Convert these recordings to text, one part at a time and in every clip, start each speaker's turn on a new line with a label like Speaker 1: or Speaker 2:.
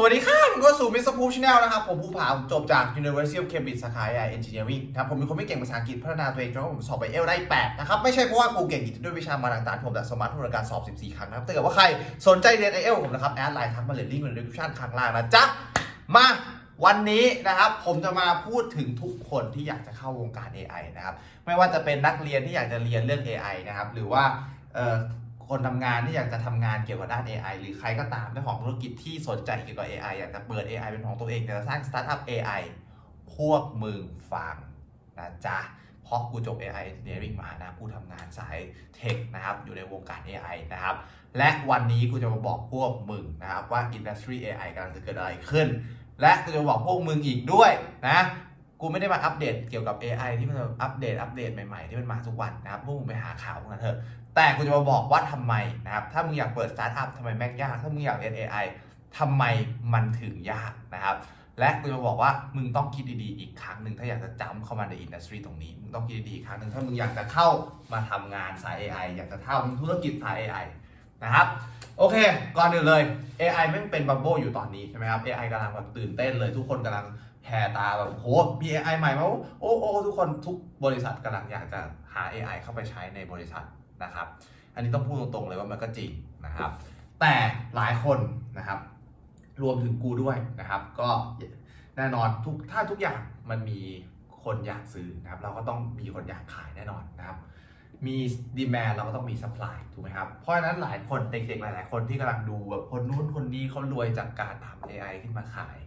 Speaker 1: สวัสดีครับผมก็สู่มิสเตอร์ภูชแนลนะครับ ผมภูผา ผมจบจาก University of Cambridge สาขา AI Engineering ครับผมเป็นคนไม่เก่งภาษาอังกฤษพัฒนาตัวเองจนกระทั่งผมสอบไปเอลได้ 8 นะครับ ไม่ใช่เพราะว่ากูเก่งกิจด้วยวิชามาต่างๆผมแต่สมาร์ททุนการสอบ 14 ครั้งนะครับถ้าเกิดว่าใครสนใจเรียน i อเอลผมนะครับ แอดไลน์ทักมาเลยลิงก์ใน description ข้างล่างนะจ๊ะ มาวันนี้นะครับผมจะมาพูดถึงทุกคนที่อยากจะเข้าวงการ AI นะครับไม่ว่าจะเป็นนักเรียนที่อยากจะเรียนเรื่อง AI นะครับหรือว่าเอ่อ คนทำงานที่อยากจะทำงานเกี่ยวกับด้าน AI หรือใครก็ตามเจ้าของธุรกิจที่สนใจเกี่ยวกับ AI อยากจะเปิด AI เป็นของตัวเองอยากจะสร้างสตาร์ทอัพ AI พวกมึงฟังนะจ๊ะเพราะกูจบ AI Engineering มานะกูทำงานสายเทคนะครับ อยู่ในวงการ AI นะครับ และวันนี้กูจะมาบอกพวกมึงนะครับว่า Industry AI กำลังจะเกิดอะไรขึ้น และกูจะบอกพวกมึงอีกด้วยนะ กูไม่ได้มาอัปเดตเกี่ยวกับ AI ที่มันอัปเดตอัปเดตใหม่ๆ ที่มันมาทุกวันนะครับพวกมึงไปหาข่าวพวกนั้นเถอะ แต่กูจะมาบอกว่าทำไมนะครับ ถ้ามึงอยากเปิดสตาร์ทอัพทำไมแม่งยาก ถ้ามึงอยากเรียน AI ทำไมมันถึงยากนะครับ และกูจะมาบอกว่ามึงต้องคิดดีๆอีกครั้งหนึ่งถ้าอยากจะจำเข้ามาในอินดัสทรีตรงนี้ มึงต้องคิดดีๆอีกครั้งหนึ่งถ้ามึงอยากจะเข้ามาทำงานสาย AI อยากจะเข้าธุรกิจสาย AI นะครับ โอเค ก่อนอื่นเลย AI แม่งเป็นบับเบิลอยู่ตอนนี้ใช่ไหมครับ AI กำลังแบบตื่นเต้นเลยทุกคนกำลังแห่ตาแบบโหมี AI ใหม่มาโอ้โอ้ทุกคนทุกบริษัทกำลังอยากจะหา AI เข้าไปใช้ในบริษัทนะครับ อันนี้ต้องพูดตรงๆเลยว่ามันก็จริงนะครับ แต่หลายคนนะครับ รวมถึงกูด้วยนะครับ ก็แน่นอนทุกถ้าทุกอย่างมันมีคนอยากซื้อนะครับ เราก็ต้องมีคนอยากขายแน่นอนนะครับ มีดีแมนเราก็ต้องมีซัพพลายถูกไหมครับ เพราะฉะนั้นหลายคนเด็กๆ หลาย ๆ คนที่กำลังดูแบบคนนู้นคนนี้เขารวยจากการทำ AI ขึ้นมาขาย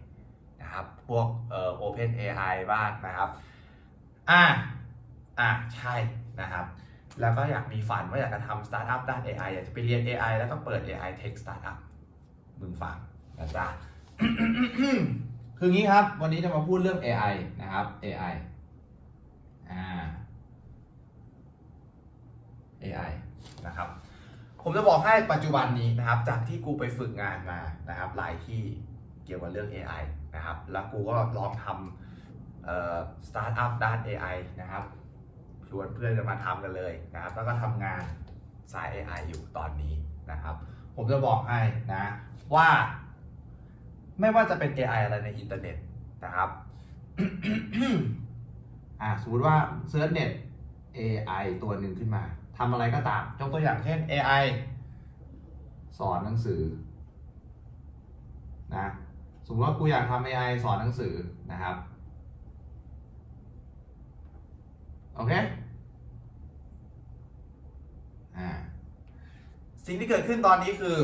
Speaker 1: นะครับ พวกเอ่อ Open AI บ้างนะครับ อ่าอ่าใช่นะครับ แล้วก็อยากมีฝันว่าอยากจะทำสตาร์ทอัพด้าน AI อยากจะไปเรียน AI แล้วก็เปิด AI Tech Startup มึงฟังนะจ๊ะคืองี้ครับ วันนี้จะมาพูดเรื่อง AI นะครับ AI อ่า AI นะครับผมจะบอกให้ปัจจุบันนี้นะครับ จากที่กูไปฝึกงานมานะครับหลายที่เกี่ยวกับเรื่อง AI นะครับ แล้วกูก็ลองทำสตาร์ทอัพด้าน AI นะครับชวนเพื่อนจะมาทำกันเลยนะครับ แล้วก็ทำงานสาย AI อยู่ตอนนี้นะครับ ผมจะบอกให้นะว่า ไม่ว่าจะเป็น AI อะไรในอินเทอร์เน็ตนะครับอ่าสมมติว่าเซิร์ชเน็ต AI ตัวหนึ่งขึ้นมา ทำอะไรก็ตามยกตัวอย่างเช่น AI สอนหนังสือนะสมมติว่ากูอยากทำ AI สอนหนังสือนะครับโอเคอ่าสิ่งที่เกิดขึ้นตอนนี้คือ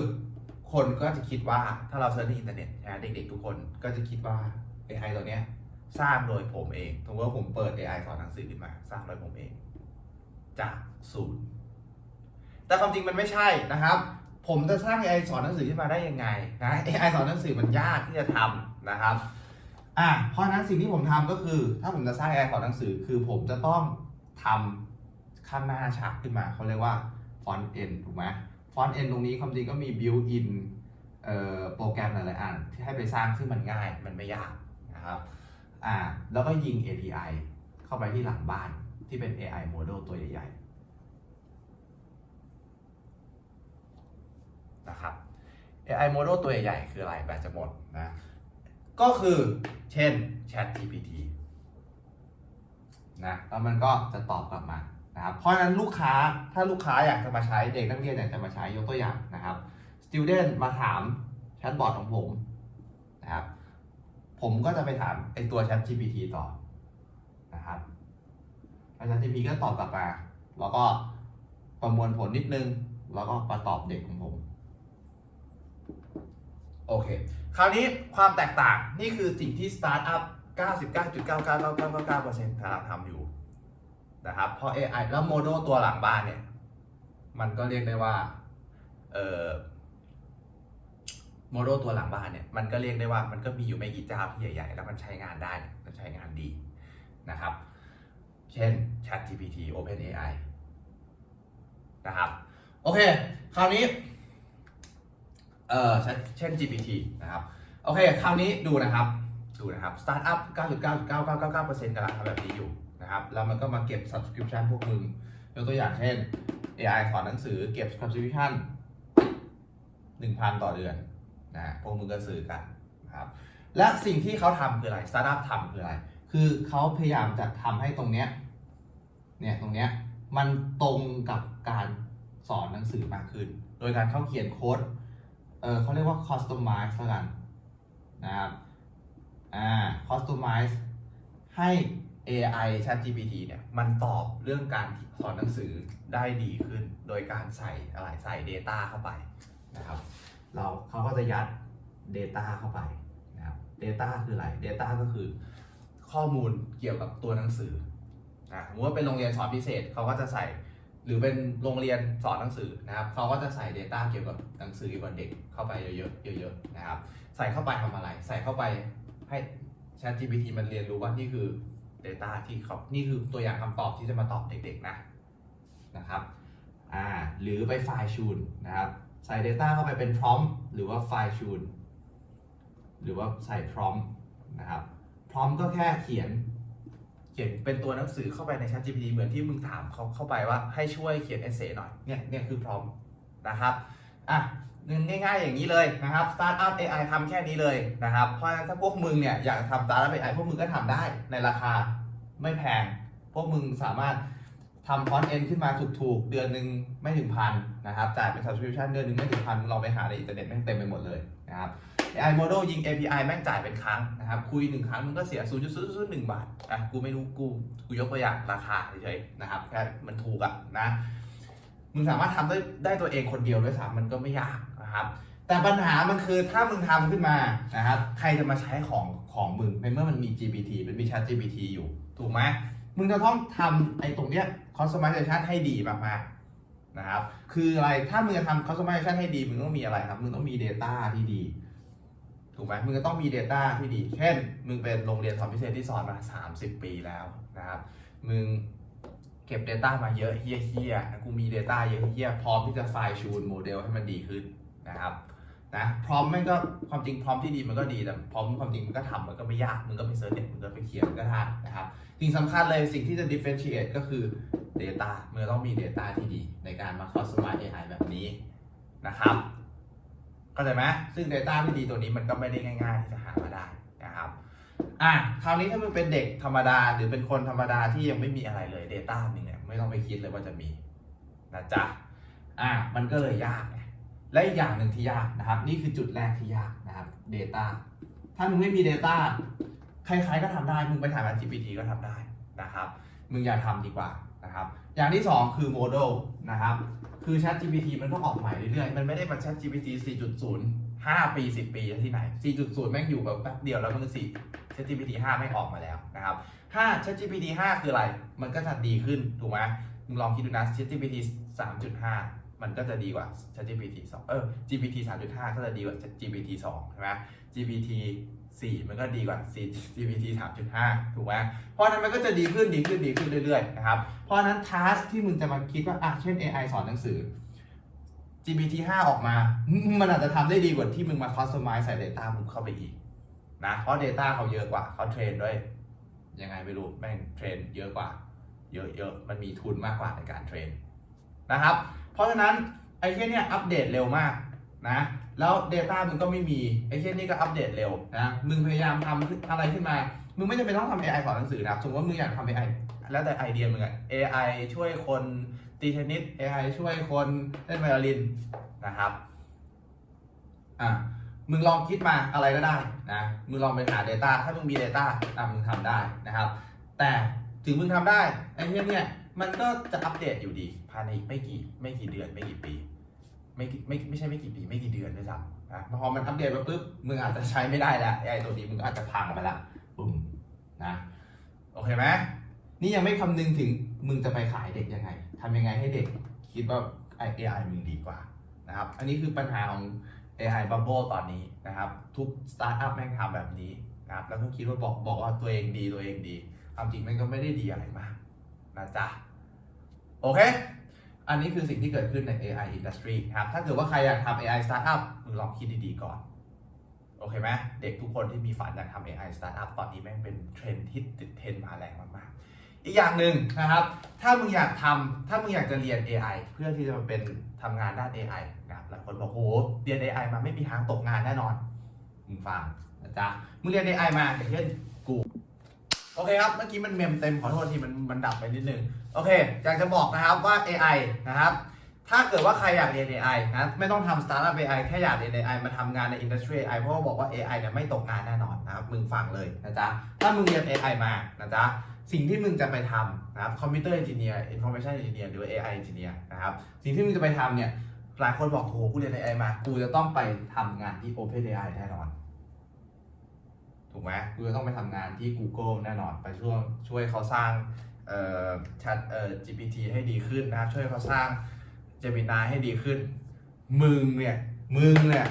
Speaker 1: คนก็จะคิดว่าถ้าเราเซิร์ชในอินเทอร์เน็ตนะเด็กๆทุกคนก็จะคิดว่า AI ตัวเนี้ยสร้างโดยผมเองสมมติว่าผมเปิด AI สอนหนังสือขึ้นมา สร้างโดยผมเอง จากศูนย์แต่ความจริงมันไม่ใช่นะครับ ผมจะสร้าง AI สอนหนังสือขึ้นมาได้ยังไงนะ AI สอนหนังสือมันยากที่จะทำนะครับอะเพราะนั้นสิ่งที่ผมทำก็คือ ถ้าผมจะสร้าง AI สอนหนังสือ คือผมจะต้องทำข้างหน้าฉากขึ้นมาเขาเรียกว่า font end ถูกไหม font end ตรงนี้ความจริงก็มี built in เอ่อโปรแกรมหลายๆอันที่ให้ไปสร้างซึ่งมันง่ายมันไม่ยากนะครับอ่าแล้วก็ยิง API เข้าไปที่หลังบ้าน ที่เป็น AI model ตัวใหญ่ๆนะครับ AI model ตัวใหญ่ๆคืออะไรแบตจะหมดนะก็คือเช่น Chat GPT นะแล้วมันก็จะตอบกลับมานะครับเพราะฉะนั้นลูกค้าถ้าลูกค้าอยากจะมาใช้เด็กนักเรียนอยากจะมาใช้ยกตัวอย่างนะครับ student มาถามแชทบอทของผมนะครับผมก็จะไปถามไอตัว Chat GPT ต่อนะครับ แล้ว Chat GPT ก็ตอบกลับมา แล้วก็ประมวลผลนิดนึง แล้วก็มาตอบเด็กของผม โอเค คราวนี้ความแตกต่างนี่คือสิ่งที่สตาร์ทอัพ 99.99999%กำลังทำอยู่นะครับเพราะ AI แล้วโมเดลตัวหลังบ้านเนี่ย มันก็เรียกได้ว่าเอ่อโมเดลตัวหลังบ้านเนี่ยมันก็เรียกได้ว่ามันก็มีอยู่ไม่กี่เจ้าที่ใหญ่ๆ แล้วมันใช้งานได้มันใช้งานดีนะครับ เช่น ChatGPT OpenAI นะครับ โอเค คราวนี้ เอ่อเช่นเช่น GPT นะครับ โอเค คราวนี้ดูนะครับ ดูนะครับ สตาร์ทอัพ 9.99999%กำลังทำแบบนี้อยู่นะครับ แล้วมันก็มาเก็บ subscription พวกมึง ยกตัวอย่างเช่น AI สอนหนังสือเก็บ subscription 1,000 ต่อเดือนนะ พวกมึงก็ซื้อกันนะครับ และสิ่งที่เขาทำคืออะไร สตาร์ทอัพทำคืออะไร คือเขาพยายามจะทำให้ตรงเนี้ยเนี่ยตรงเนี้ยมันตรงกับการสอนหนังสือมากขึ้น โดยการเข้าเขียนโค้ดเออเขาเรียกว่า customize ล้วกันนะครับอ่า customize ให้ AI ChatGPT เนี่ยมันตอบเรื่องการสอนหนังสือได้ดีขึ้น โดยการใส่อะไรใส่ Data เข้าไปนะครับเราเขาก็จะยัด Data เข้าไปนะครับ Data คืออะไร Data ก็คือ ข้อมูลเกี่ยวกับตัวหนังสือนะสมมติว่าเป็นโรงเรียนสอนพิเศษเขาก็จะใส่ หรือเป็นโรงเรียนสอนหนังสือนะครับเขาก็จะใส่ Data เกี่ยวกับหนังสือเกี่ยวกับเด็กเข้าไปเยอะๆเยอะๆนะครับใส่เข้าไปทำอะไร ใส่เข้าไปให้ ChatGPT มันเรียนรู้ว่านี่คือ Data ที่เขานี่คือตัวอย่างคำตอบที่จะมาตอบเด็กๆนะนะครับอ่าหรือไปไฟล์ชูนนะครับใส่ Data เข้าไปเป็น prompt หรือว่าไฟล์ชูนหรือว่าใส่ prompt นะครับ พร้อมก็แค่เขียน เขียนเป็นตัวหนังสือเข้าไปใน ChatGPT เหมือนที่มึงถามเขาเข้าไปว่าให้ช่วยเขียนเอเซ่หน่อยเนี่ยเนี่ยคือพร้อมนะครับอะง่ายๆอย่างนี้เลยนะครับ Startup AI ทำแค่นี้เลยนะครับ เพราะฉะนั้นถ้าพวกมึงเนี่ยอยากทำ Startup AI พวกมึงก็ทำได้ในราคาไม่แพง พวกมึงสามารถ ทำฟอนต์เอ็นขึ้นมาถูกๆ เดือนหนึ่งไม่ถึงพันนะครับจ่ายเป็น subscription เดือนหนึ่งไม่ถึงพันมึงลองไปหาในอินเทอร์เน็ตแม่งเต็มไปหมดเลยนะครับ AI model ยิง API แม่งจ่ายเป็นครั้งนะครับคุยหนึ่งครั้งมึงก็เสีย 0.001 บาทอะกูไม่รู้กูกูยกตัวอย่างราคาเฉยๆนะครับแค่มันถูกอะนะมึงสามารถทำได้ได้ตัวเองคนเดียวด้วยซ้ำมันก็ไม่ยากนะครับแต่ปัญหามันคือถ้ามึงทำขึ้นมานะครับใครจะมาใช้ของของมึงในเมื่อมันมี GPT มันมี Chat GPT อยู่ถูกไหม มึงจะต้องทำไอ้ตรงเนี้ย customization ให้ดีมากๆนะครับ คืออะไร ถ้ามึงจะทำ customization ให้ดี มึงต้องมีอะไรครับ มึงต้องมี Data ที่ดี ถูกไหมมึงก็ต้องมี Data ที่ดี เช่น มึงเป็นโรงเรียนสอนพิเศษที่สอนมา 30 ปีแล้วนะครับ มึงเก็บ Data มาเยอะเฮี้ยๆนะกูมี Data เยอะเฮี้ยๆพร้อมที่จะไฟล์ชูนโมเดลให้มันดีขึ้นนะครับ นะพร้อมแม่งก็ความจริงพร้อมที่ดีมันก็ดีแต่พร้อมความจริงมันก็ทำมันก็ไม่ยากมึงก็ไปเสิร์ชเน็ตมึงก็ไปเขียนก็ได้นะครับสิ่งสำคัญเลยสิ่งที่จะ differentiate ก็คือ Data มึงต้องมี Data ที่ดีในการมา customize AI แบบนี้นะครับเข้าใจไหมซึ่ง Data ที่ดีตัวนี้มันก็ไม่ได้ง่าย ๆ ที่จะหามาได้นะครับอะคราวนี้ถ้ามึงเป็นเด็กธรรมดาหรือเป็นคนธรรมดาที่ยังไม่มีอะไรเลย Data นึงเนี่ยไม่ต้องไปคิดเลยว่าจะมีนะจ๊ะอะมันก็เลยยากไง และอีกอย่างหนึ่งที่ยากนะครับ นี่คือจุดแรกที่ยากนะครับ Data ถ้ามึงไม่มี Data ใครๆก็ทำได้ มึงไปถาม GPT ก็ทำได้นะครับ มึงอย่าทำดีกว่านะครับ อย่างที่สองคือ Model นะครับ คือ Chat GPT มันก็ออกใหม่เรื่อยๆ มันไม่ได้มา Chat GPT 4.0 5 ปี 10 ปีที่ไหน 4.0 แม่งอยู่แบบแป๊บเดียวแล้วมันก็4 Chat GPT 5 ไม่งออกมาแล้วนะครับ5 Chat GPT 5 คืออะไร มันก็จะดีขึ้นถูกไหมมึงลองคิดดูนะ Chat GPT 3.5 มันก็จะดีกว่า Chat GPT 2 เออ GPT 3.5 ก็จะดีกว่า GPT 2 ใช่ไหม GPT 4 มันก็ดีกว่า GPT 3.5 ถูกไหมเพราะนั้นมันก็จะดีขึ้นดีขึ้นดีขึ้นเรื่อยๆนะครับ เพราะฉะนั้นทัสที่มึงจะมาคิดว่าอะเช่น AI สอนหนังสือ GPT 5 ออกมา มันอาจจะทำได้ดีกว่าที่มึงมา customize ใส่ Data มึงเข้าไปอีกนะ เพราะ Data เขาเยอะกว่าเขาเทรนด้วย ยังไงไม่รู้แม่งเทรนเยอะกว่า เยอะๆ มันมีทุนมากกว่าในการเทรน นะครับ เพราะฉะนั้นไอ้แค่เนี้ยอัปเดตเร็วมากนะแล้ว Data มึงก็ไม่มีไอ้แค่นี้ก็อัปเดตเร็วนะมึงพยายามทำอะไรขึ้นมา มึงไม่จำเป็นต้องทำ AI สอนหนังสือนะสมมติว่ามึงอยากทำ AI แล้วแต่ไอเดียมึงอะ AI ช่วยคนตีเทนนิส AI ช่วยคนเล่นไวโอลินนะครับอะมึงลองคิดมาอะไรก็ได้นะมึงลองไปหา Data ถ้ามึงมี Data อะมึงทำได้นะครับ แต่ถึงมึงทำได้ไอ้เนี้ยเนี่ย มันก็จะอัปเดตอยู่ดีภายในอีกไม่กี่ไม่กี่เดือนไม่กี่ปี ไม่กี่ไม่ไม่ใช่ไม่กี่ปีไม่กี่เดือนด้วยซ้ำนะพอมันอัปเดตมาปุ๊บมึงอาจจะใช้ไม่ได้แล้วไอ้ตัวนี้มึงอาจจะพังไปละปุ่มนะโอเคไหมนี่ยังไม่คำนึงถึงมึงจะไปขายเด็กยังไงทำยังไงให้เด็กคิดว่า AI มึงดีกว่านะครับ อันนี้คือปัญหาของ AI Bubble ตอนนี้นะครับ ทุกสตาร์ทอัพแม่งทำแบบนี้นะครับแล้วก็คิดว่าบอกบอกว่าตัวเองดีตัวเองดีความจริงม่งก็ไม่ได้ดีอะไรมากนะจ๊ะ โอเค อันนี้คือสิ่งที่เกิดขึ้นใน AI industry ครับ ถ้าเกิดว่าใครอยากทำ AI startup มึงลองคิดดีๆก่อน โอเคไหมเด็กทุกคนที่มีฝันอยากทำ AI startup ตอนนี้แม่งเป็นเทรนด์ที่ติดเทรนมาแรงมากๆ อีกอย่างหนึ่งนะครับ ถ้ามึงอยากทำถ้ามึงอยากจะเรียน AI เพื่อที่จะมาเป็นทำงานด้าน AI นะครับ หลายคนบอกโหเรียน AI มาไม่มีทางตกงานแน่นอน มึงฟังนะจ๊ะ มึงเรียน AI มาอย่างเช่นกู โอเคครับ เมื่อกี้มันเมมเต็มขอโทษทีมันมันดับไปนิดนึง โอเค อยากจะบอกนะครับว่า AI นะครับ ถ้าเกิดว่าใครอยากเรียน AI นะไม่ต้องทำสตาร์ทอัพ AI แค่อยากเรียน AI มาทำงานในอินดัสทรี AI เพราะว่าบอกว่า AI เนี่ยไม่ตกงานแน่นอนนะครับ มึงฟังเลยนะจ๊ะ ถ้ามึงเรียน AI มานะจ๊ะ สิ่งที่มึงจะไปทำนะครับคอมพิวเตอร์เอนจิเนียร์อินโฟ a มชันเอนจิเนียร์หรือ AI เอนจิเนียร์นะครับ สิ่งที่มึงจะไปทำเนี่ย หลายคนบอกโหกูเรียน AI มา กูจะต้องไปทำงานที่ OpenAI แน่นอน ถูกไหมกูจะต้องไปทำงานที่ Google แน่นอน ไปช่วยช่วยเขาสร้างเอ่อ chat เอ่อ GPT ให้ดีขึ้นนะครับช่วยเขาสร้าง Gemini ให้ดีขึ้น มึงเนี่ยมึงเนี่ย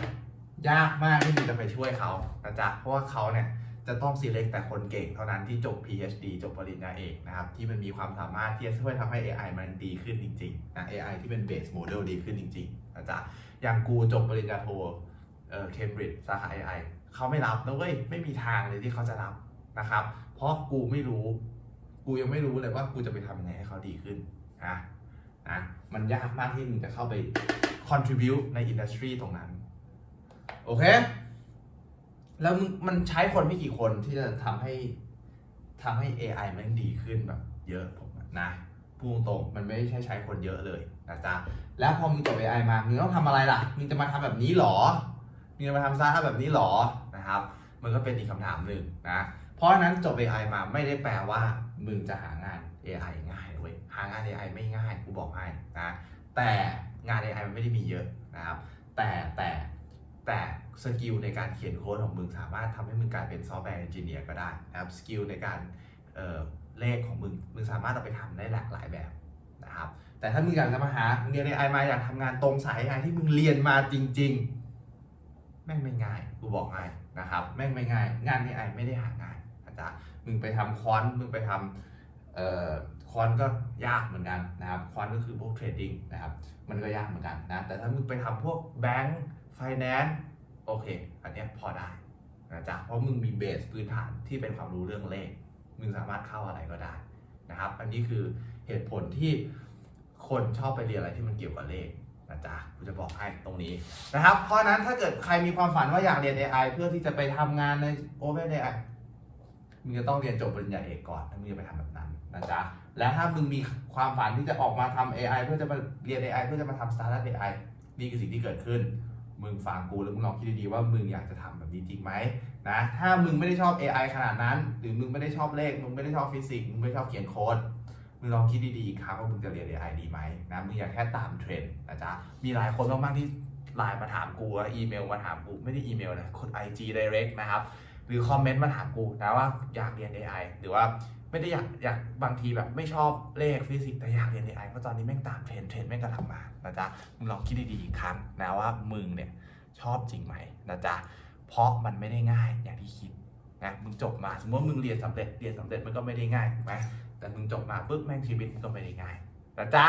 Speaker 1: ยากมากที่มึงจะไปช่วยเขานะจ๊ะเพราะว่าเขาเนี่ยจะต้อง select แต่คนเก่งเท่านั้นที่จบ PhD จบปริญญาเอกนะครับ ที่มันมีความสามารถที่จะช่วยทำให้ AI มันดีขึ้นจริงๆนะ AI ที่เป็น base model ดีขึ้นจริงๆนะจ๊ะอย่างกูจบปริญญาโทเอ่อเคมบริดจ์สาขา AI เขาไม่รับนะเว้ยไม่มีทางเลยที่เขาจะรับนะครับ เพราะกูไม่รู้ กูยังไม่รู้เลยว่ากูจะไปทำยังไงให้เขาดีขึ้นนะนะมันยากมากที่มึงจะเข้าไป contribute ในอินดัสทรีตรงนั้น โอเค แล้วมึงมันใช้คนไม่กี่คนที่จะทำให้ทำให้ AI มันดีขึ้นแบบเยอะผมนะพูดตรงมันไม่ใช่ใช้คนเยอะเลยนะจ๊ะ แล้วพอมึงจบ AI มา มึงต้องทำอะไรล่ะ มึงจะมาทำแบบนี้หรอ มึงจะมาทำสตาร์แบบนี้หรอ นะครับ มันก็เป็นอีกคำถามหนึ่งนะ เพราะนั้นจบ AI มาไม่ได้แปลว่ามึงจะหางาน AI ง่ายเว้ยหางาน AI ไม่ง่ายกูบอกให้นะแต่งาน AI มันไม่ได้มีเยอะนะครับแต่แต่แต่สกิลในการเขียนโค้ดของมึงสามารถทำให้มึงกลายเป็นซอฟต์แวร์เอนจิเนียร์ก็ได้นะครับสกิลในการเเลขของมึง มึงสามารถเอาไปทำได้หลากหลายแบบนะครับแต่ถ้ามึงอยากจะมาหาเรียน AI มาอยากทำงานตรงสาย AI ที่มึงเรียนมาจริง ๆ แม่งไม่ง่ายกูบอกง่าย นะครับแม่งไม่ง่าย งาน AI ไอไม่ได้หาง่ายนะจ๊ะมึงไปทำคอนมึงไปทำเอ่อคอนก็ยากเหมือนกันนะครับคอนก็คือพวกเทรดดิ้งนะครับมันก็ยากเหมือนกันนะแต่ถ้ามึงไปทำพวกแบงก์ไฟแนนซ์โอเค อันนี้พอได้นะจ๊ะเพราะมึงมีเบสพื้นฐานที่เป็นความรู้เรื่องเลข มึงสามารถเข้าอะไรก็ได้นะครับ อันนี้คือเหตุผลที่คนชอบไปเรียนอะไรที่มันเกี่ยวกับเลข นะจ๊ะกูจะบอกให้ตรงนี้นะครับ เพราะนั้นถ้าเกิดใครมีความฝันว่าอยากเรียน AI เพื่อที่จะไปทำงานใน OpenAI มึงจะต้องเรียนจบปริญญาเอกก่อนถ้ามึงจะไปทำแบบนั้นนะจ๊ะและถ้ามึงมีความฝันที่จะออกมาทำ AI เพื่อจะมาเรียน AI เพื่อจะมาทำ startup AI นี่คือสิ่งที่เกิดขึ้น มึงฟังกูแล้วมึงลองคิดดีๆว่ามึงอยากจะทำแบบนี้จริงไหมนะถ้ามึงไม่ได้ชอบ AI ขนาดนั้น หรือมึงไม่ได้ชอบเลขมึงไม่ได้ชอบฟิสิกส์มึงไม่ชอบเขียนโค้ด มึงลองคิดดีๆอีกครั้งว่ามึงจะเรียน AI ดีไหมนะมึงอย่าแค่ตามเทรนด์นะจ๊ะมีหลายคนมากๆที่ไลน์มาถามกูว่าอีเมลมาถามกูไม่ได้อีเมลนะคน IG direct นะครับหรือคอมเมนต์มาถามกูนะว่าอยากเรียน AI หรือว่าไม่ได้อยากอยากบางทีแบบไม่ชอบเลขฟิสิกส์แต่อยากเรียน AI เพราะตอนนี้แม่งตามเทรนด์เทรนด์แม่งกำลังมานะจ๊ะมึงลองคิดดีๆอีกครั้งนะว่ามึงเนี่ยชอบจริงไหมนะจ๊ะเพราะมันไม่ได้ง่ายอย่างที่คิดนะมึงจบมา สมมติว่ามึงเรียนสำเร็จเรียนสำเร็จมันก็ไม่ได้ง่ายถูกไหม แต่มึงจบมาปุ๊บแม่งชีวิตก็ไม่ได้ง่ายนะจ๊ะ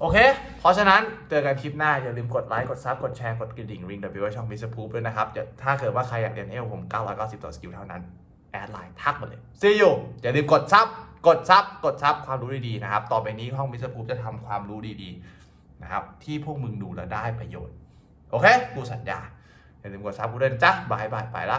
Speaker 1: โอเค เพราะฉะนั้นเจอกันคลิปหน้า อย่าลืมกดไลค์ กดซับกดแชร์ กดกระดิ่งริงเดบิวช่องมิสพูด้วยนะครับ ถ้าเกิดว่าใครอยากเรียนเอลผม 990 ต่อสกิลเท่านั้น แอดไลน์ทักมาเลย see you อย่าลืมกดซับกดซับกดซับความรู้ดีๆนะครับ ต่อไปนี้ห้องมิสพูจะทำความรู้ดีๆนะครับที่พวกมึงดูแล้วได้ประโยชน์ โอเค กูสัญญา อย่าลืมกดซับกูด้วยนะจ๊ะบายบายไปละ